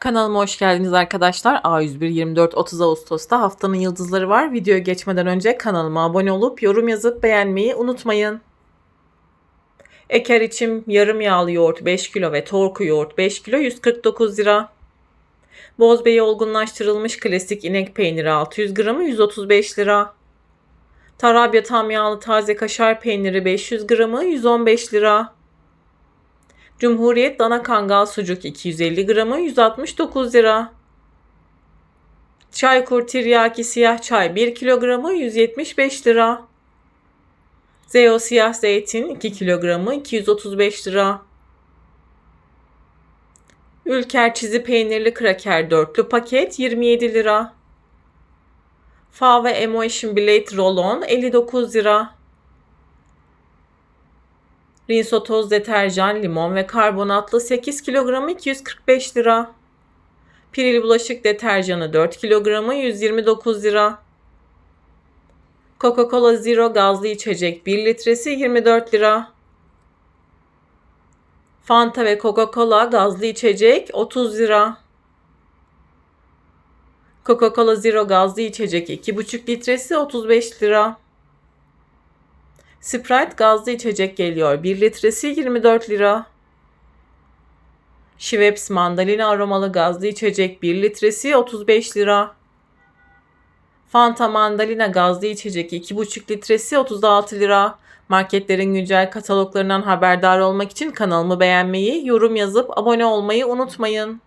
Kanalıma hoş geldiniz arkadaşlar. A101 24 30 Ağustos'ta haftanın yıldızları var. Videoya geçmeden önce kanalıma abone olup yorum yazıp beğenmeyi unutmayın. Eker için yarım yağlı yoğurt 5 kilo ve torku yoğurt 5 kilo 149 lira. Bozbeyi olgunlaştırılmış klasik inek peyniri 600 gramı 135 lira. Tarabya tam yağlı taze kaşar peyniri 500 gramı 115 lira. Cumhuriyet dana kangal sucuk 250 gramı 169 lira. Çaykur tiryaki siyah çay 1 kilogramı 175 lira. Zeo siyah zeytin 2 kilogramı 235 lira. Ülker çizi peynirli kraker dörtlü paket 27 lira. Fa ve Emotion Blade Roll-On 59 lira. Rinso toz deterjan, limon ve karbonatlı 8 kilogramı 245 lira. Piril bulaşık deterjanı 4 kilogramı 129 lira. Coca-Cola Zero gazlı içecek 1 litresi 24 lira. Fanta ve Coca-Cola gazlı içecek 30 lira. Coca-Cola Zero gazlı içecek 2,5 litresi 35 lira. Sprite gazlı içecek geliyor. 1 litresi 24 lira. Schweppes mandalina aromalı gazlı içecek 1 litresi 35 lira. Fanta mandalina gazlı içecek 2,5 litresi 36 lira. Marketlerin güncel kataloglarından haberdar olmak için kanalımı beğenmeyi, yorum yazıp abone olmayı unutmayın.